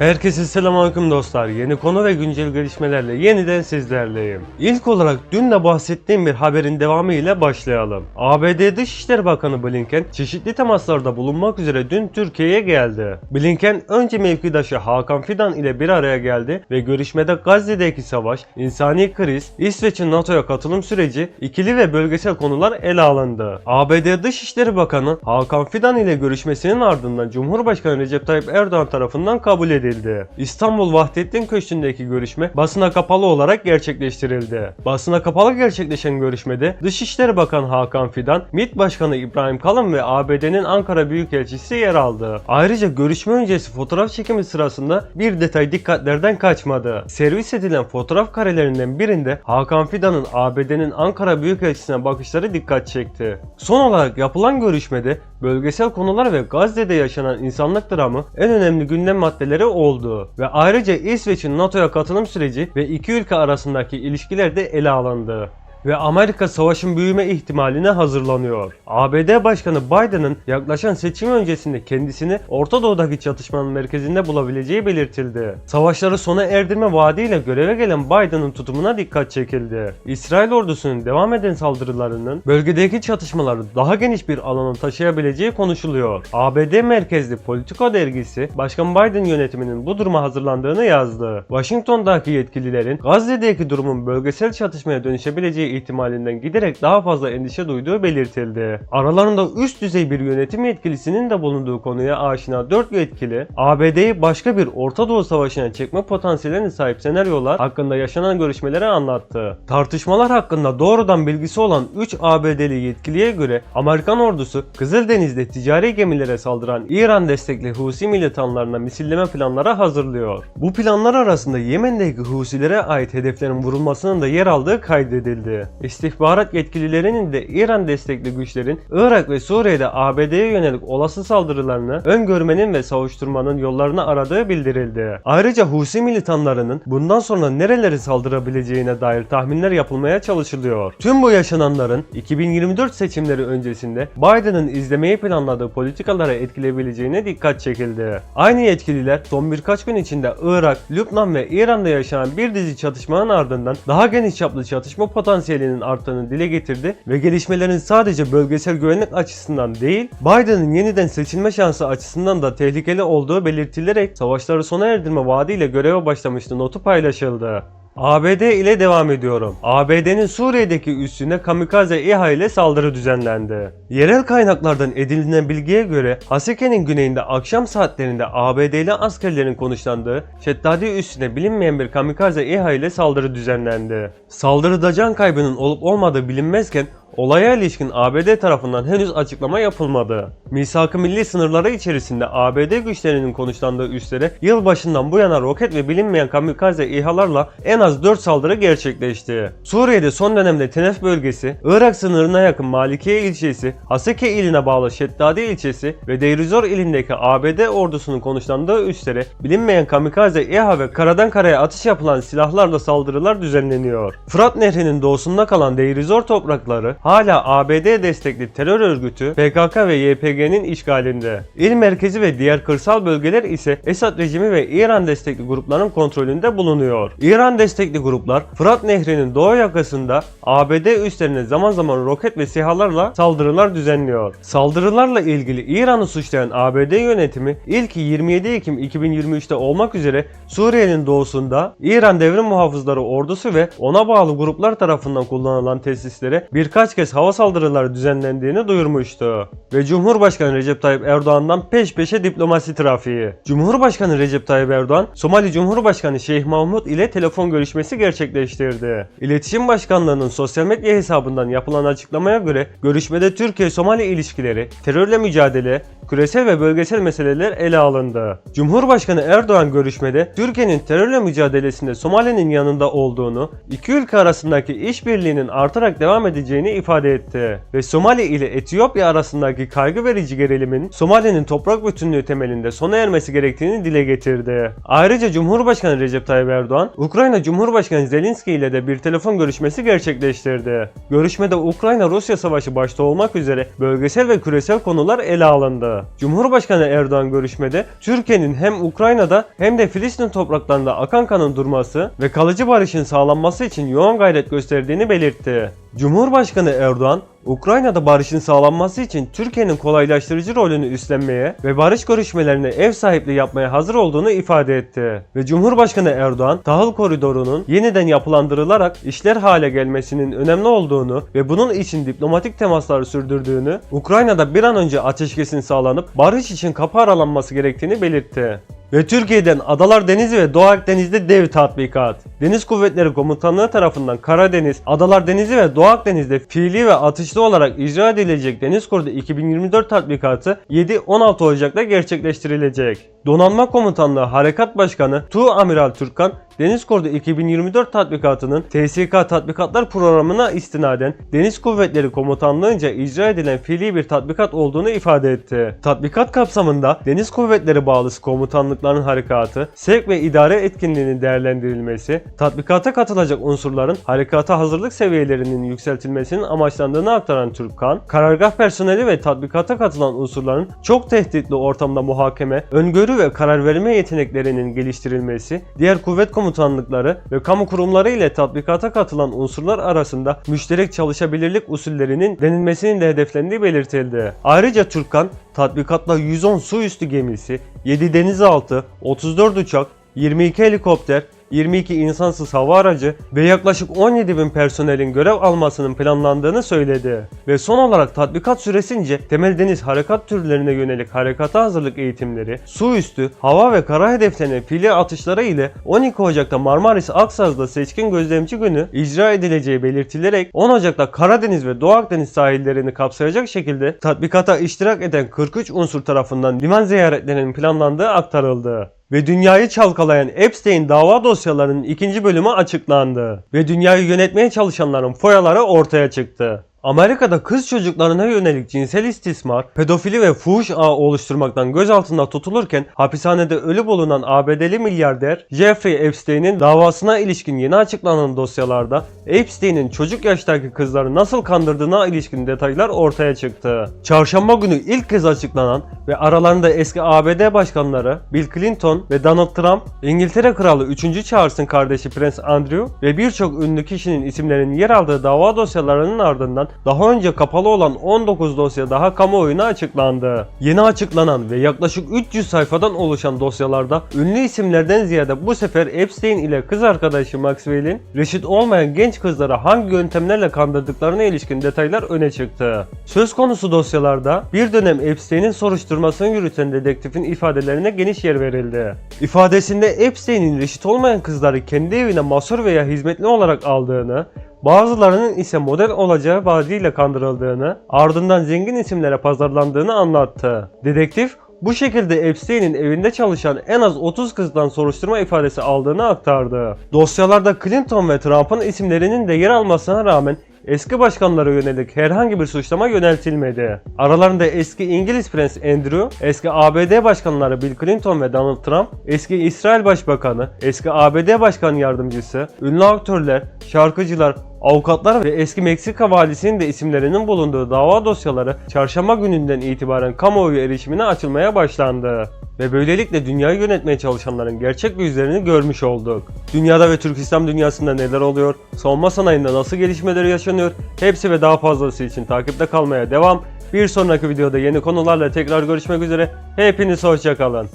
Herkese selamünaleyküm dostlar. Yeni konu ve güncel gelişmelerle yeniden sizlerleyim. İlk olarak dün de bahsettiğim bir haberin devamı ile başlayalım. ABD Dışişleri Bakanı Blinken çeşitli temaslarda bulunmak üzere dün Türkiye'ye geldi. Blinken önce mevkidaşı Hakan Fidan ile bir araya geldi ve görüşmede Gazze'deki savaş, insani kriz, İsveç'in NATO'ya katılım süreci, ikili ve bölgesel konular ele alındı. ABD Dışişleri Bakanı Hakan Fidan ile görüşmesinin ardından Cumhurbaşkanı Recep Tayyip Erdoğan tarafından kabul edildi. İstanbul Vahdettin Köşkü'ndeki görüşme basına kapalı olarak gerçekleştirildi. Basına kapalı gerçekleşen görüşmede Dışişleri Bakanı Hakan Fidan, MİT Başkanı İbrahim Kalın ve ABD'nin Ankara Büyükelçisi yer aldı. Ayrıca görüşme öncesi fotoğraf çekimi sırasında bir detay dikkatlerden kaçmadı. Servis edilen fotoğraf karelerinden birinde Hakan Fidan'ın ABD'nin Ankara Büyükelçisi'ne bakışları dikkat çekti. Son olarak yapılan görüşmede bölgesel konular ve Gazze'de yaşanan insanlık dramı en önemli gündem maddeleri oldu. Ve ayrıca İsveç'in NATO'ya katılım süreci ve iki ülke arasındaki ilişkiler de ele alındı ve Amerika savaşın büyüme ihtimaline hazırlanıyor. ABD Başkanı Biden'ın yaklaşan seçim öncesinde kendisini Orta Doğu'daki çatışmanın merkezinde bulabileceği belirtildi. Savaşları sona erdirme vaadiyle göreve gelen Biden'ın tutumuna dikkat çekildi. İsrail ordusunun devam eden saldırılarının bölgedeki çatışmaları daha geniş bir alana taşıyabileceği konuşuluyor. ABD merkezli Politico dergisi Başkan Biden yönetiminin bu duruma hazırlandığını yazdı. Washington'daki yetkililerin Gazze'deki durumun bölgesel çatışmaya dönüşebileceği ihtimalinden giderek daha fazla endişe duyduğu belirtildi. Aralarında üst düzey bir yönetim yetkilisinin de bulunduğu konuya aşina 4 yetkili, ABD'yi başka bir Orta Doğu Savaşı'na çekme potansiyeline sahip senaryolar hakkında yaşanan görüşmeleri anlattı. Tartışmalar hakkında doğrudan bilgisi olan 3 ABD'li yetkiliye göre Amerikan ordusu Kızıldeniz'de ticari gemilere saldıran İran destekli Husi militanlarına misilleme planları hazırlıyor. Bu planlar arasında Yemen'deki Husilere ait hedeflerin vurulmasının da yer aldığı kaydedildi. İstihbarat yetkililerinin de İran destekli güçlerin Irak ve Suriye'de ABD'ye yönelik olası saldırılarını öngörmenin ve savuşturmanın yollarını aradığı bildirildi. Ayrıca Husi militanlarının bundan sonra nerelere saldırabileceğine dair tahminler yapılmaya çalışılıyor. Tüm bu yaşananların 2024 seçimleri öncesinde Biden'ın izlemeyi planladığı politikalara etkileyebileceğine dikkat çekildi. Aynı yetkililer son birkaç gün içinde Irak, Lübnan ve İran'da yaşanan bir dizi çatışmanın ardından daha geniş çaplı çatışma potansiyelinin arttığını dile getirdi ve gelişmelerin sadece bölgesel güvenlik açısından değil, Biden'ın yeniden seçilme şansı açısından da tehlikeli olduğu belirtilerek savaşları sona erdirme vaadiyle göreve başlamıştı notu paylaşıldı. ABD ile devam ediyorum. ABD'nin Suriye'deki üssüne kamikaze İHA ile saldırı düzenlendi. Yerel kaynaklardan edinilen bilgiye göre Haseke'nin güneyinde akşam saatlerinde ABD'li askerlerin konuşlandığı Şeddadi üssüne bilinmeyen bir kamikaze İHA ile saldırı düzenlendi. Saldırıda can kaybının olup olmadığı bilinmezken Olaya ilişkin ABD tarafından henüz açıklama yapılmadı. Misak-ı milli sınırları içerisinde ABD güçlerinin konuşlandığı üslere yılbaşından bu yana roket ve bilinmeyen kamikaze İHA'larla en az 4 saldırı gerçekleşti. Suriye'de son dönemde Tenef bölgesi, Irak sınırına yakın Malikiye ilçesi, Haseke iline bağlı Şeddadi ilçesi ve Deirizor ilindeki ABD ordusunun konuşlandığı üslere bilinmeyen kamikaze İHA ve karadan karaya atış yapılan silahlarla saldırılar düzenleniyor. Fırat Nehri'nin doğusunda kalan Deirizor toprakları hala ABD destekli terör örgütü PKK ve YPG'nin işgalinde. İl merkezi ve diğer kırsal bölgeler ise Esad rejimi ve İran destekli grupların kontrolünde bulunuyor. İran destekli gruplar Fırat Nehri'nin doğu yakasında ABD üslerine zaman zaman roket ve SİHA'larla saldırılar düzenliyor. Saldırılarla ilgili İran'ı suçlayan ABD yönetimi ilk 27 Ekim 2023'te olmak üzere Suriye'nin doğusunda İran Devrim Muhafızları ordusu ve ona bağlı gruplar tarafından kullanılan tesislere birkaç kez hava saldırıları düzenlendiğini duyurmuştu. Ve Cumhurbaşkanı Recep Tayyip Erdoğan'dan peş peşe diplomasi trafiği. Cumhurbaşkanı Recep Tayyip Erdoğan, Somali Cumhurbaşkanı Şeyh Mahmud ile telefon görüşmesi gerçekleştirdi. İletişim Başkanlığı'nın sosyal medya hesabından yapılan açıklamaya göre görüşmede Türkiye-Somali ilişkileri, terörle mücadele, küresel ve bölgesel meseleler ele alındı. Cumhurbaşkanı Erdoğan görüşmede Türkiye'nin terörle mücadelesinde Somali'nin yanında olduğunu, iki ülke arasındaki işbirliğinin artarak devam edeceğini ifade etti. Ve Somali ile Etiyopya arasındaki kaygı verici gerilimin Somali'nin toprak bütünlüğü temelinde sona ermesi gerektiğini dile getirdi. Ayrıca Cumhurbaşkanı Recep Tayyip Erdoğan, Ukrayna Cumhurbaşkanı Zelenski ile de bir telefon görüşmesi gerçekleştirdi. Görüşmede Ukrayna-Rusya savaşı başta olmak üzere bölgesel ve küresel konular ele alındı. Cumhurbaşkanı Erdoğan görüşmede Türkiye'nin hem Ukrayna'da hem de Filistin topraklarında akan kanın durması ve kalıcı barışın sağlanması için yoğun gayret gösterdiğini belirtti. Cumhurbaşkanı Erdoğan, Ukrayna'da barışın sağlanması için Türkiye'nin kolaylaştırıcı rolünü üstlenmeye ve barış görüşmelerine ev sahipliği yapmaya hazır olduğunu ifade etti. Ve Cumhurbaşkanı Erdoğan, tahıl koridorunun yeniden yapılandırılarak işler hale gelmesinin önemli olduğunu ve bunun için diplomatik temasları sürdürdüğünü, Ukrayna'da bir an önce ateşkesin sağlanıp barış için kapı aralanması gerektiğini belirtti. Ve Türkiye'den Adalar Denizi ve Doğu Akdeniz'de dev tatbikat. Deniz Kuvvetleri Komutanlığı tarafından Karadeniz, Adalar Denizi ve Doğu Akdeniz'de fiili ve atışlı olarak icra edilecek Deniz Kurdu 2024 tatbikatı 7-16 Ocak'ta gerçekleştirilecek. Donanma Komutanlığı Harekat Başkanı Tu Amiral Türkkan, Deniz Kurdu 2024 tatbikatının TSK tatbikatlar programına istinaden Deniz Kuvvetleri Komutanlığı'nca icra edilen fiili bir tatbikat olduğunu ifade etti. Tatbikat kapsamında Deniz Kuvvetleri bağlısı komutanlıkların harekatı, sevk ve idare etkinliğinin değerlendirilmesi, tatbikata katılacak unsurların harekata hazırlık seviyelerinin yükseltilmesinin amaçlandığını aktaran Türkkan, karargah personeli ve tatbikata katılan unsurların çok tehditli ortamda muhakeme, öngörü ve karar verme yeteneklerinin geliştirilmesi, diğer kuvvet komutanlıkları ve kamu kurumları ile tatbikata katılan unsurlar arasında müşterek çalışabilirlik usullerinin denilmesinin de hedeflendiği belirtildi. Ayrıca Türkkan, tatbikatla 110 su üstü gemisi, 7 denizaltı, 34 uçak, 22 helikopter, 22 insansız hava aracı ve yaklaşık 17 bin personelin görev almasının planlandığını söyledi. Ve son olarak tatbikat süresince temel deniz harekat türlerine yönelik harekata hazırlık eğitimleri, su üstü, hava ve kara hedeflerine fili atışları ile 12 Ocak'ta Marmaris Aksaz'da seçkin gözlemci günü icra edileceği belirtilerek 10 Ocak'ta Karadeniz ve Doğu Akdeniz sahillerini kapsayacak şekilde tatbikata iştirak eden 43 unsur tarafından liman ziyaretlerinin planlandığı aktarıldı ve dünyayı çalkalayan Epstein dava dosyalarının ikinci bölümü açıklandı ve dünyayı yönetmeye çalışanların foyaları ortaya çıktı. Amerika'da kız çocuklarına yönelik cinsel istismar, pedofili ve fuhuş ağı oluşturmaktan gözaltında tutulurken hapishanede ölü bulunan ABD'li milyarder Jeffrey Epstein'in davasına ilişkin yeni açıklanan dosyalarda Epstein'in çocuk yaştaki kızları nasıl kandırdığına ilişkin detaylar ortaya çıktı. Çarşamba günü ilk kez açıklanan ve aralarında eski ABD başkanları Bill Clinton ve Donald Trump, İngiltere Kralı 3. Charles'ın kardeşi Prens Andrew ve birçok ünlü kişinin isimlerinin yer aldığı dava dosyalarının ardından daha önce kapalı olan 19 dosya daha kamuoyuna açıklandı. Yeni açıklanan ve yaklaşık 300 sayfadan oluşan dosyalarda ünlü isimlerden ziyade bu sefer Epstein ile kız arkadaşı Maxwell'in reşit olmayan genç kızlara hangi yöntemlerle kandırdıklarına ilişkin detaylar öne çıktı. Söz konusu dosyalarda bir dönem Epstein'in soruşturmasını yürüten dedektifin ifadelerine geniş yer verildi. İfadesinde Epstein'in reşit olmayan kızları kendi evine masör veya hizmetli olarak aldığını, Bazılarının ise model olacağı vaadiyle kandırıldığını, ardından zengin isimlere pazarlandığını anlattı. Dedektif bu şekilde Epstein'in evinde çalışan en az 30 kızdan soruşturma ifadesi aldığını aktardı. Dosyalarda Clinton ve Trump'ın isimlerinin de yer almasına rağmen eski başkanlara yönelik herhangi bir suçlama yöneltilmedi. Aralarında eski İngiliz Prens Andrew, eski ABD başkanları Bill Clinton ve Donald Trump, eski İsrail Başbakanı, eski ABD Başkan Yardımcısı, ünlü aktörler, şarkıcılar, Avukatlar ve eski Meksika valisinin de isimlerinin bulunduğu dava dosyaları çarşamba gününden itibaren kamuoyu erişimine açılmaya başlandı. Ve böylelikle dünyayı yönetmeye çalışanların gerçek yüzlerini görmüş olduk. Dünyada ve Türk İslam dünyasında neler oluyor, savunma sanayinde nasıl gelişmeler yaşanıyor, hepsi ve daha fazlası için takipte kalmaya devam. Bir sonraki videoda yeni konularla tekrar görüşmek üzere. Hepiniz hoşçakalın.